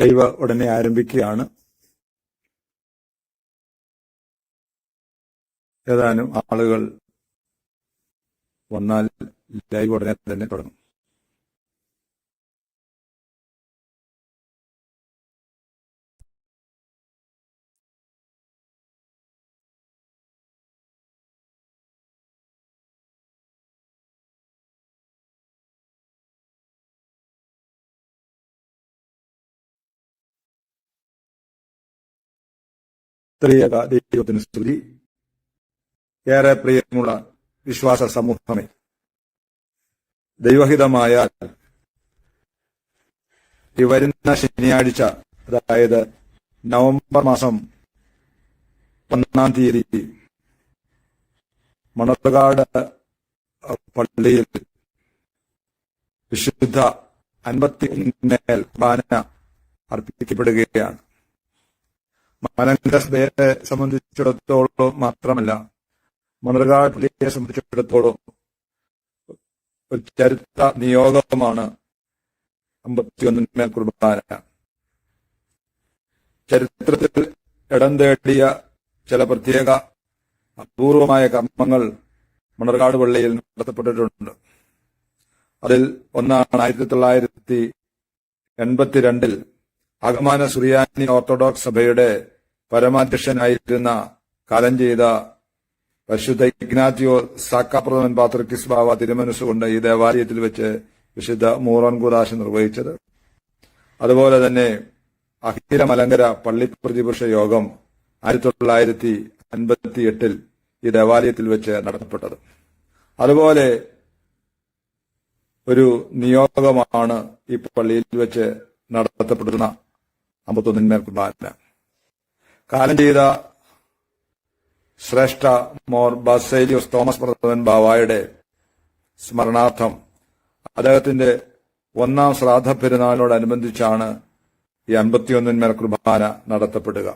Live ഉടനെ ആരംഭിക്കുകയാണ്. ഏതാനും ആളുകൾ വന്നാൽ ലൈവ് ഉടനെ തന്നെ തുടങ്ങും. ത്രിയക ദൈവത്തിന് സ്തുതി. ഏറെ പ്രിയമുള്ള വിശ്വാസ സമൂഹമേ ദൈവഹിതമായാൽ ഈ വരുന്ന ശനിയാഴ്ച അതായത് നവംബർ മാസം ഒന്നാം തീയതി മണർകാട് പള്ളിയിൽ വിശുദ്ധ അൻപത്തി മേൽ ബാന അർപ്പിക്കപ്പെടുകയാണ്. മലങ്കര സഭയെ സംബന്ധിച്ചിടത്തോളം മാത്രമല്ല മണർകാട് സംബന്ധിച്ചിടത്തോളം ഒരു ചരിത്ര നിയോഗമാണ് അമ്പത്തിയൊന്നിന്മേൽ കുർബാന. ചരിത്രത്തിൽ ഇടം തേടിയ ചില പ്രത്യേക അപൂർവമായ കർമ്മങ്ങൾ മണർകാട് പള്ളിയിൽ നടത്തപ്പെട്ടിട്ടുണ്ട്. അതിൽ ഒന്നാണ് ആയിരത്തി തൊള്ളായിരത്തി എൺപത്തിരണ്ടിൽ അഗമാന സുറിയാനി ഓർത്തഡോക്സ് സഭയുടെ പരമാധ്യക്ഷനായിരുന്ന കാലം ചെയ്ത പരിശുദ്ധ ഇഗ്നാത്തിയോ സാക്കാപ്രദമൻ പാത്രിക്കിസ് ബാവ തിരുമനസ്സുകൊണ്ട് ഈ ദേവാലയത്തിൽ വെച്ച് വിശുദ്ധ മൂറോൻ കുദാശ നിർവഹിച്ചത്. അതുപോലെ തന്നെ അഖില മലങ്കര പള്ളി പ്രതിപക്ഷ യോഗം ആയിരത്തി തൊള്ളായിരത്തി അൻപത്തി എട്ടിൽ ഈ ദേവാലയത്തിൽ വെച്ച് നടത്തപ്പെട്ടത്. അതുപോലെ ഒരു നിയോഗമാണ് ഈ പള്ളിയിൽ വെച്ച് നടത്തപ്പെടുന്ന അമ്പത്തൊന്നിന്മേൽ കുർബാന. കാലം ചെയ്ത ശ്രേഷ്ഠ മോർ ബസേലിയോസ് തോമസ് പ്രഥമൻ ബാവായുടെ സ്മരണാർത്ഥം അദ്ദേഹത്തിന്റെ ഒന്നാം ശ്രാദ്ധ പെരുന്നാളിനോടനുബന്ധിച്ചാണ് ഈ അൻപത്തിയൊന്നിന്മേൽ കുർബാന നടത്തപ്പെടുക.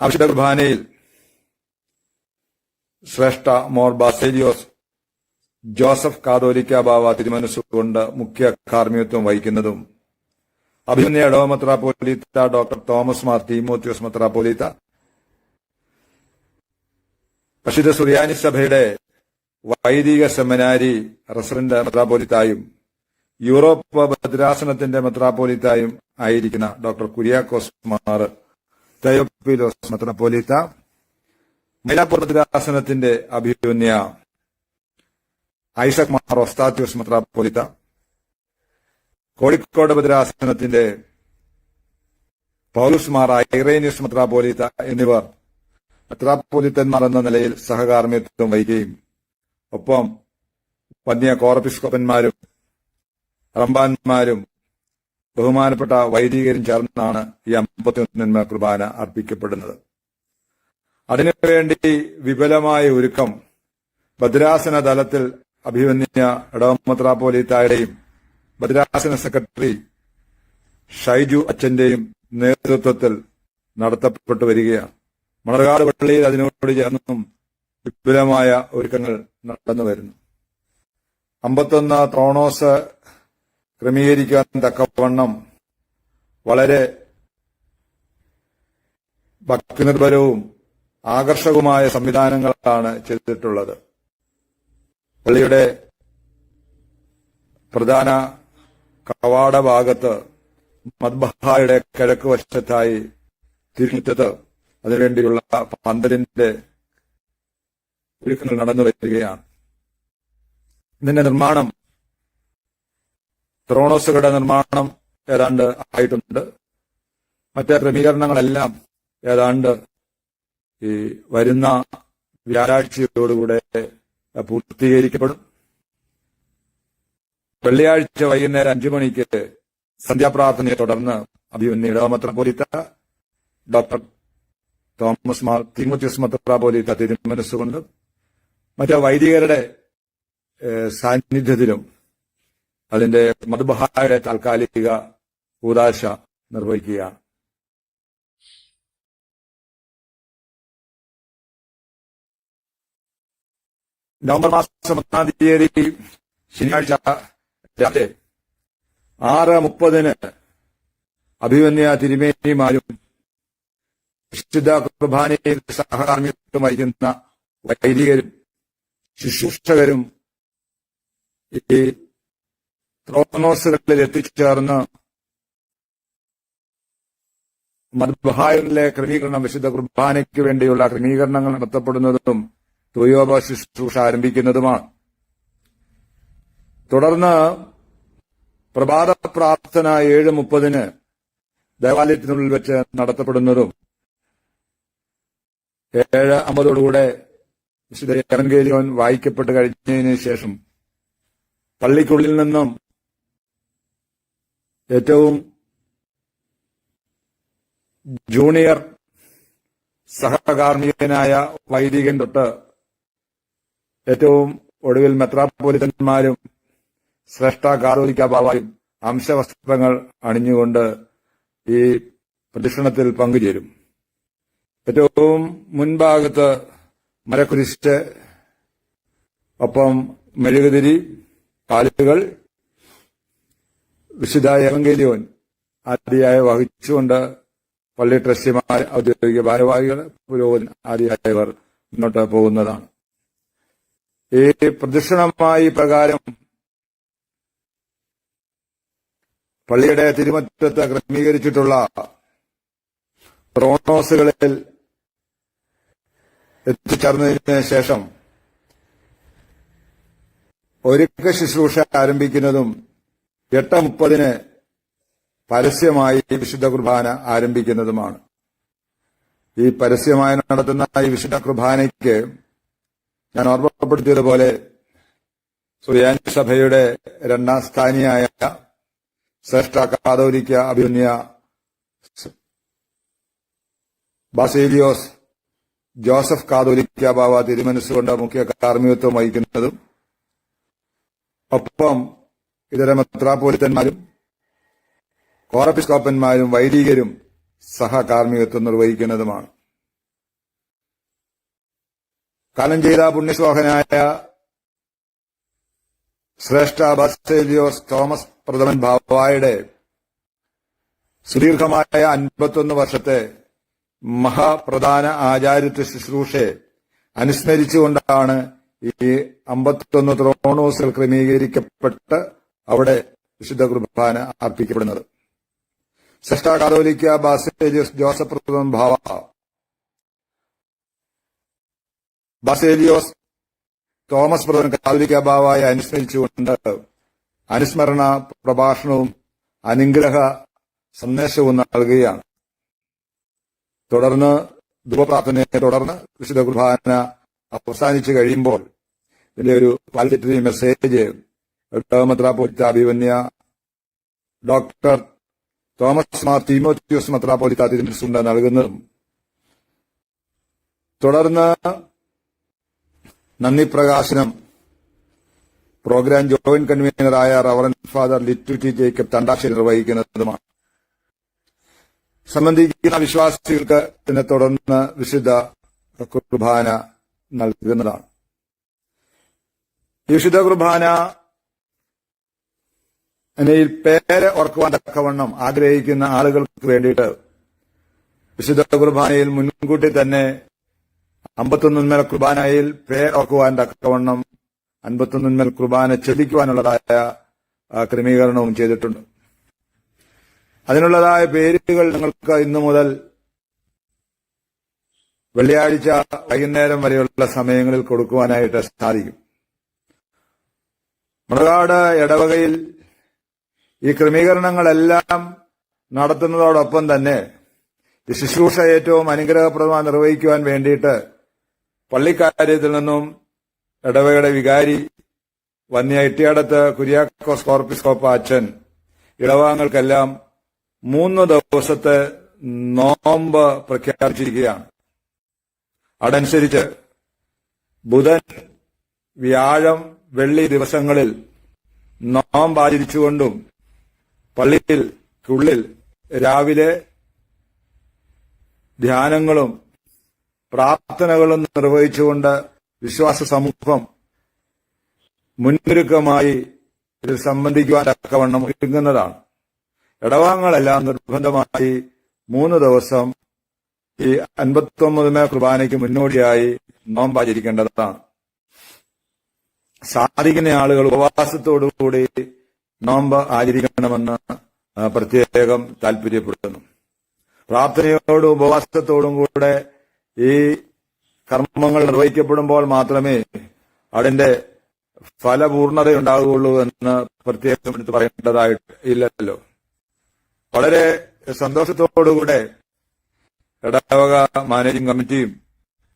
അവിശുദ്ധ കുർബാനയിൽ ശ്രേഷ്ഠ മോർ ബാസേലിയോസ് ജോസഫ് കാതോലിക്ക ബാവ തിരുമനസ്സുകൊണ്ട് മുഖ്യ കാർമ്മികത്വം വഹിക്കുന്നതും അഭിമന്യ ഇടവ മെത്രാപ്പോലീത്ത ഡോക്ടർ തോമസ് മാർ തീമോത്യോസ് മെത്രാപ്പോലീത്ത. പശുദ്ധ സുറിയാനി സഭയുടെ വൈദിക സെമിനാരി റസിഡന്റ് മെത്രാപ്പോലിത്തായും യൂറോപ്പ് ഭദ്രാസനത്തിന്റെ മെത്രാപ്പോലിത്തായും ആയിരിക്കുന്ന ഡോക്ടർ കുര്യാക്കോസ് മാർ തയോപ്പിലോസ് മെത്രാപ്പോലിത്ത. മൈലാപ്പൂർ ഭദ്രാസനത്തിന്റെ അഭിമന്യ ഐസക് മാർ ഒസ്താത്യോസ് മെത്രാപ്പോലിത്ത. കോഴിക്കോട് ഭദ്രാസനത്തിന്റെ പൗലുസ് മാർ ഐറേനിയസ് മെത്രാപോലിത്ത എന്നിവർ മെത്രാപോലിത്തന്മാർ എന്ന നിലയിൽ സഹകാർമ്മിത്വം വഹിക്കുകയും ഒപ്പം വന്യ കോറപ്പിസ്കോപ്പന്മാരും റമ്പാന്മാരും ബഹുമാനപ്പെട്ട വൈദികരും ചേർന്നാണ് ഈ അമ്പത്തിയൊന്നിന്മ കുർബാന അർപ്പിക്കപ്പെടുന്നത്. അതിനുവേണ്ടി വിപുലമായ ഒരുക്കം ഭദ്രാസന തലത്തിൽ അഭിമന്യ ഇടവമത്രാപോലീത്തായുടെയും ഭദ്രാസന സെക്രട്ടറി ഷൈജു അച്ഛന്റെയും നേതൃത്വത്തിൽ നടത്തപ്പെട്ടു വരികയാണ്. മണർകാട് പള്ളിയിൽ അതിനോട് ചേർന്നും വിപുലമായ ഒരുക്കങ്ങൾ നടന്നു വരുന്നു. അമ്പത്തൊന്ന് ത്രോണോസ് ക്രമീകരിക്കാൻ തക്കവണ്ണം വളരെ ഭക്തിനിർഭരവും ആകർഷകവുമായ സംവിധാനങ്ങളാണ് ചെയ്തിട്ടുള്ളത്. പള്ളിയുടെ പ്രധാന കവാട ഭാഗത്ത് മദ്ബഹായുടെ കിഴക്ക് വശത്തായി തിരിച്ചത് അതിനുവേണ്ടിയുള്ള പന്തലിന്റെ ഒരുക്കങ്ങൾ നടന്നു വരികയാണ്. ഇതിന്റെ നിർമ്മാണം ത്രോണോസുകളുടെ നിർമ്മാണം ഏതാണ്ട് ആയിട്ടുണ്ട്. മറ്റേ ക്രമീകരണങ്ങളെല്ലാം ഏതാണ്ട് ഈ വരുന്ന വ്യാഴാഴ്ചയോടുകൂടെ പൂർത്തീകരിക്കപ്പെടും. വെള്ളിയാഴ്ച വൈകുന്നേരം അഞ്ചു മണിക്ക് സന്ധ്യാപ്രാർത്ഥനയെ തുടർന്ന് അഭിമന്യ ഇടവമത്രപോലിത്ത ഡോക്ടർ തോമസ് മാർ തിമുത്യസ് മത്രപോലിത്ത തിരുമനസ്സുകൊണ്ടും മറ്റു വൈദികരുടെ സാന്നിധ്യത്തിലും അതിന്റെ മധുബഹായുടെ താൽക്കാലിക കൂതാശ നിർവഹിക്കുകയാണ് നവംബർ മാസം ഒന്നാം തീയതി ശനിയാഴ്ച രാവിലെ ആറ് മുപ്പതിന് അഭിമന്യ തിരുമേനിമാരും വിശുദ്ധ കുർബാനയിൽ സഹകാർമ്മിത്വം വഹിക്കുന്ന വൈദികരും ശുശ്രൂഷകരും ഈ ത്രോണോസുകളിൽ എത്തിച്ചേർന്ന് മദ്ബഹായിലെ ക്രമീകരണം വിശുദ്ധ കുർബാനയ്ക്ക് വേണ്ടിയുള്ള ക്രമീകരണങ്ങൾ നടത്തപ്പെടുന്നതും തുയോപ ശുശ്രൂഷ ആരംഭിക്കുന്നതുമാണ്. തുടർന്ന് പ്രഭാത പ്രാർത്ഥന ഏഴ് മുപ്പതിന് ദേവാലയത്തിനുള്ളിൽ വെച്ച് നടത്തപ്പെടുന്നതും ഏഴ് അമ്പതോടുകൂടെ വിശുദ്ധ എവൻഗേലിയോൻ വായിക്കപ്പെട്ട് കഴിഞ്ഞതിന് ശേഷം പള്ളിക്കുള്ളിൽ നിന്നും ഏറ്റവും ജൂനിയർ സഹകാർമ്മികനായ വൈദികൻ തൊട്ട് ഏറ്റവും ഒടുവിൽ മെത്രാപ്പോലിത്തന്മാരും ശ്രേഷ്ഠ കാതോലിക്ക ബാബായും അംശവസ്ത്രങ്ങൾ അണിഞ്ഞുകൊണ്ട് ഈ പ്രദക്ഷിണത്തിൽ പങ്കുചേരും. ഏറ്റവും മുൻഭാഗത്ത് മരക്കുരിശ് ഒപ്പം മെഴുകുതിരി കാലുകൾ വിശുദ്ധ എവങ്കേലിയോൻ ആദ്യയായ വഹിച്ചുകൊണ്ട് പള്ളി ട്രസ്റ്റിമാർ ഔദ്യോഗിക ഭാരവാഹികൾ പുരോഗതി ആദിയായവർ മുന്നോട്ട് പോകുന്നതാണ്. ഈ പ്രദക്ഷിണമായി പ്രകാരം പള്ളിയുടെ തിരുമറ്റത്ത് ക്രമീകരിച്ചിട്ടുള്ള പ്രോണോസുകളിൽ എത്തിച്ചേർന്നതിന് ശേഷം ഒരുക്ക ശുശ്രൂഷ ആരംഭിക്കുന്നതും എട്ട് മുപ്പതിന് പരസ്യമായി വിശുദ്ധ കുർബാന ആരംഭിക്കുന്നതുമാണ്. ഈ പരസ്യമായി നടത്തുന്ന ഈ വിശുദ്ധ കുർബാനയ്ക്ക് ഞാൻ ഓർമ്മപ്പെടുത്തിയതുപോലെ സുറിയാനി സഭയുടെ രണ്ടാം സ്ഥാനിയായ ശ്രേഷ്ഠ കാതോലിക്ക അഭിമന്യ ബാസേലിയോസ് ജോസഫ് കാതോലിക്ക ബാബ തിരുമനസ്സുകൊണ്ട് മുഖ്യ കാർമ്മികത്വം വഹിക്കുന്നതും ഒപ്പം ഇതര മെത്രാപോലിത്തന്മാരും കോറപ്പിസ്കോപ്പന്മാരും വൈദികരും സഹകാർമ്മികത്വം നിർവഹിക്കുന്നതുമാണ്. കാലം ചെയ്ത പുണ്യശ്ലോകനായ ശ്രേഷ്ഠ ബസേലിയോസ് തോമസ് പ്രഥമൻ ഭാവായുടെ സുദീർഘമായ അൻപത്തൊന്ന് വർഷത്തെ മഹാപ്രധാന ആചാര്യത്വ ശുശ്രൂഷയെ അനുസ്മരിച്ചുകൊണ്ടാണ് ഈ അമ്പത്തൊന്ന് ത്രോണോസിൽ ക്രമീകരിക്കപ്പെട്ട് അവിടെ വിശുദ്ധ കുർബാന അർപ്പിക്കപ്പെടുന്നത്. ശ്രേഷ്ഠ കാതോലിക്ക ബാസേലിയോസ് ജോസഫ് പ്രഥമൻ ഭാവ ബാസേലിയോസ് തോമസ് പ്രഥമൻ കാതോലിക്ക ബാവായെ അനുസ്മരിച്ചുകൊണ്ട് അനുസ്മരണ പ്രഭാഷണവും അനുഗ്രഹ സന്ദേശവും നൽകുകയാണ്. തുടർന്ന് ധൂപപ്രാർത്ഥനയെ തുടർന്ന് വിശുദ്ധ കുർബാന അവസാനിച്ചു കഴിയുമ്പോൾ ഇതിന്റെ ഒരു വാലിറ്ററി മെസ്സേജ് മെത്രാപോലിത്ത അഭിമന്യ ഡോക്ടർ തോമസ് മാർ തീമോത്യോസ് മെത്രാപോലിത്ത തിരുമനസുണ്ട് നൽകുന്നതും. തുടർന്ന് നന്ദി പ്രകാശനം programme joint കൺവീനറായ reverend father Littu T Jacob Thandassery നിർവഹിക്കുന്നതുമാണ്. സംബന്ധിക്കുന്ന വിശ്വാസികൾക്ക് ഇതിനെ തുടർന്ന് വിശുദ്ധ കുർബാന നൽകുന്നതാണ്. വിശുദ്ധ കുർബാന എന്നയിൽ പേര് ഓർക്കുവാൻ തക്കവണ്ണം ആഗ്രഹിക്കുന്ന ആളുകൾക്ക് വേണ്ടിയിട്ട് വിശുദ്ധ കുർബാനയിൽ മുൻകൂട്ടി തന്നെ അമ്പത്തൊന്നിന്മേൽ കുർബാനയിൽ പേരോർക്കുവാൻ തക്കവണ്ണം അൻപത്തൊന്നിന്മേൽ കുർബാന ചെതിക്കുവാനുള്ളതായ ക്രമീകരണവും ചെയ്തിട്ടുണ്ട്. അതിനുള്ളതായ പേരുകൾ നിങ്ങൾക്ക് ഇന്നു മുതൽ വെള്ളിയാഴ്ച വൈകുന്നേരം വരെയുള്ള സമയങ്ങളിൽ കൊടുക്കുവാനായിട്ട് സാധിക്കും. മുളകാട് ഇടവകയിൽ ഈ ക്രമീകരണങ്ങളെല്ലാം നടത്തുന്നതോടൊപ്പം തന്നെ ശുശ്രൂഷ ഏറ്റവും അനുഗ്രഹപ്രദമായി നിർവഹിക്കുവാൻ വേണ്ടിയിട്ട് പള്ളിക്കാര്യത്തിൽ നിന്നും ഇടവകയുടെ വികാരി വന്യ ഇട്ടിയടത്ത് കുര്യാക്കോസ് കോർപ്പിസ്കോപ്പ അച്ഛൻ. ഇടവാങ്ങൾക്കെല്ലാം മൂന്ന് ദിവസത്തെ നോമ്പ് പ്രഖ്യാപിച്ചിരിക്കുകയാണ്. അതനുസരിച്ച് ബുധൻ വ്യാഴം വെള്ളി ദിവസങ്ങളിൽ നോമ്പ് ആചരിച്ചുകൊണ്ടും പള്ളിയിൽ രാവിലെ ധ്യാനങ്ങളും പ്രാർത്ഥനകളും നിർവഹിച്ചുകൊണ്ട് വിശ്വാസ സമൂഹം മുന്നൊരുക്കമായി ഇതിൽ സംബന്ധിക്കുവാൻ തക്കവണ്ണം ഒരുങ്ങുന്നതാണ്. ഇടവാങ്ങളെല്ലാം നിർബന്ധമായി മൂന്ന് ദിവസം ഈ അൻപത്തൊമ്പതുമേ കുർബാനയ്ക്ക് മുന്നോടിയായി നോമ്പാചരിക്കേണ്ടതാണ്. സാധിക്കുന്ന ആളുകൾ ഉപവാസത്തോടുകൂടി നോമ്പ് ആചരിക്കണമെന്ന് പ്രത്യേകം താല്പര്യപ്പെടുന്നു. പ്രാർത്ഥനയോടും ഉപവാസത്തോടും കൂടെ ഈ കർമ്മങ്ങൾ നിർവഹിക്കപ്പെടുമ്പോൾ മാത്രമേ അതിന്റെ ഫലപൂർണതയുണ്ടാകുകയുള്ളൂ എന്ന് പ്രത്യേകം എടുത്ത് പറയേണ്ടതായിട്ട് ഇല്ലല്ലോ വളരെ സന്തോഷത്തോടുകൂടെ ഇടവക മാനേജിംഗ് കമ്മിറ്റിയും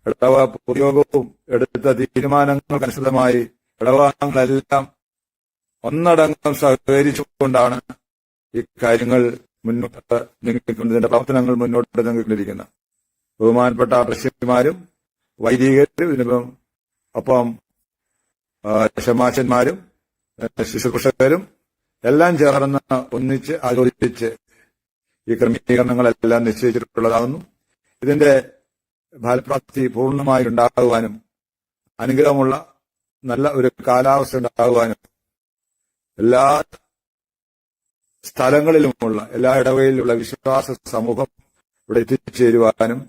ഇടവക പൊതുയോഗവും എടുത്ത തീരുമാനങ്ങൾക്കനുസൃതമായി ഇടവകങ്ങളെല്ലാം ഒന്നടങ്കം സഹകരിച്ചുകൊണ്ടാണ് ഈ കാര്യങ്ങൾ മുന്നോട്ട് നീങ്ങിക്കൊണ്ടതിന്റെ പ്രവർത്തനങ്ങൾ മുന്നോട്ട് നീങ്ങിക്കൊണ്ടിരിക്കുന്നത് ബഹുമാനപ്പെട്ട പ്രശ്യന്മാരും വൈദികരും ഇതിനിപ്പം അപ്പം ശമാശന്മാരും ശുശ്രൂഷകരും എല്ലാം ചേർന്ന് ഒന്നിച്ച് ആലോചിച്ച് ഈ ക്രമീകരണങ്ങളെല്ലാം നിശ്ചയിച്ചിട്ടുള്ളതാകുന്നു. ഇതിന്റെ ഫലപ്രാപ്തി പൂർണമായി ഉണ്ടാകുവാനും അനുഗ്രഹമുള്ള നല്ല ഒരു കാലാവസ്ഥ ഉണ്ടാകുവാനും എല്ലാ സ്ഥലങ്ങളിലുമുള്ള എല്ലാ ഇടവയിലുള്ള വിശ്വാസ സമൂഹം ഇവിടെ എത്തിച്ചേരുവാനും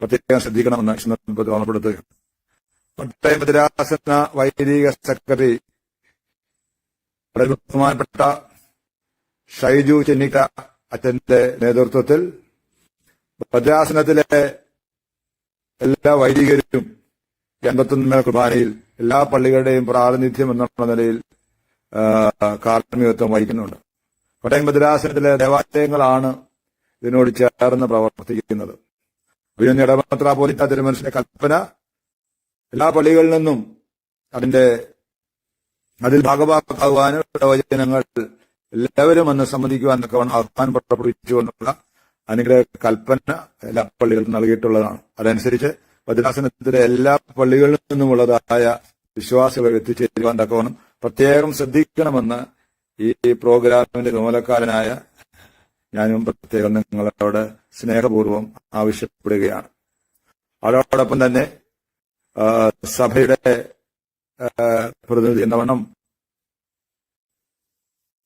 പ്രത്യേകം ശ്രദ്ധിക്കണമെന്ന് ഈ സന്ദർഭത്തിൽ ഓർമ്മപ്പെടുത്തുകയാണ്. ഭദ്രാസന വൈദിക സെക്രട്ടറി ബഹുമാനപ്പെട്ട ഷൈജു ചെന്നിക്ക അച്ഛന്റെ നേതൃത്വത്തിൽ ഭദ്രാസനത്തിലെ എല്ലാ വൈദികരും എൺപത്തൊന്നിന് കുർബാനയിൽ എല്ലാ പള്ളികളുടെയും പ്രാതിനിധ്യം എന്നുള്ള നിലയിൽ കാർമ്മികത്വം വഹിക്കുന്നുണ്ട്. കോട്ടയം ഭദ്രാസനത്തിലെ ദേവാലയങ്ങളാണ് ഇതിനോട് ചേർന്ന് പ്രവർത്തിക്കുന്നത്. ഉയർന്ന ഇടമത്രാപോലിത്ത തിരുമനസിന്റെ കൽപ്പന എല്ലാ പള്ളികളിൽ നിന്നും അതിന്റെ അതിൽ ഭാഗഭാക്കാകുവാനും പ്രവചനങ്ങൾ എല്ലാവരും വന്ന് സമ്മതിക്കുവാൻ തക്കവണ്ണം ആഹ്വാനം പുറപ്പെടുവിച്ചുകൊണ്ടുള്ള അനുഗ്രഹ കൽപ്പന എല്ലാ പള്ളികൾക്കും നൽകിയിട്ടുള്ളതാണ്. അതനുസരിച്ച് ഭദ്രാസനത്തിലെ എല്ലാ പള്ളികളിൽ നിന്നുമുള്ളതായ വിശ്വാസികൾ എത്തിച്ചേരുവാൻ തക്കവണ്ണം പ്രത്യേകം ശ്രദ്ധിക്കണമെന്ന് ഈ പ്രോഗ്രാമിന്റെ ചുമതലക്കാരനായ ഞാനും പ്രത്യേകം നിങ്ങളോട് സ്നേഹപൂർവം ആവശ്യപ്പെടുകയാണ്. അതോടൊപ്പം തന്നെ സഭയുടെ പ്രതിനിധി എന്നവണ്ണം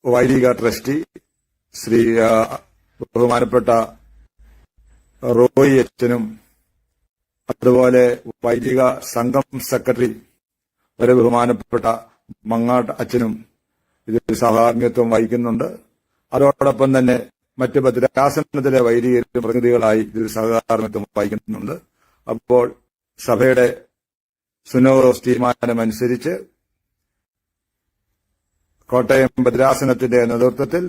വൈദിക ട്രസ്റ്റി ശ്രീ ബഹുമാനപ്പെട്ട റോയി അച്ഛനും അതുപോലെ വൈദിക സംഘം സെക്രട്ടറി വരെ ബഹുമാനപ്പെട്ട മങ്ങാട്ട് അച്ഛനും ഇതിൽ സഹാമിത്വം വഹിക്കുന്നുണ്ട്. അതോടൊപ്പം തന്നെ മറ്റ് ഭദ്രാസനത്തിലെ വൈദികരും പ്രതിനിധികളായി ഇതിൽ സഹകാർമ്മിത്വം വഹിക്കുന്നുണ്ട്. അപ്പോൾ സഭയുടെ സുനോറോസ് തീരുമാനമനുസരിച്ച് കോട്ടയം ഭദ്രാസനത്തിന്റെ നേതൃത്വത്തിൽ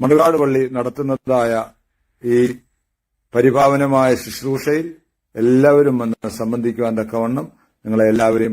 മണുകാട് പള്ളി നടത്തുന്നതായ ഈ പരിഭാവനമായ ശുശ്രൂഷയിൽ എല്ലാവരും വന്ന് സംബന്ധിക്കുവാൻ തക്കവണ്ണം നിങ്ങളെ എല്ലാവരെയും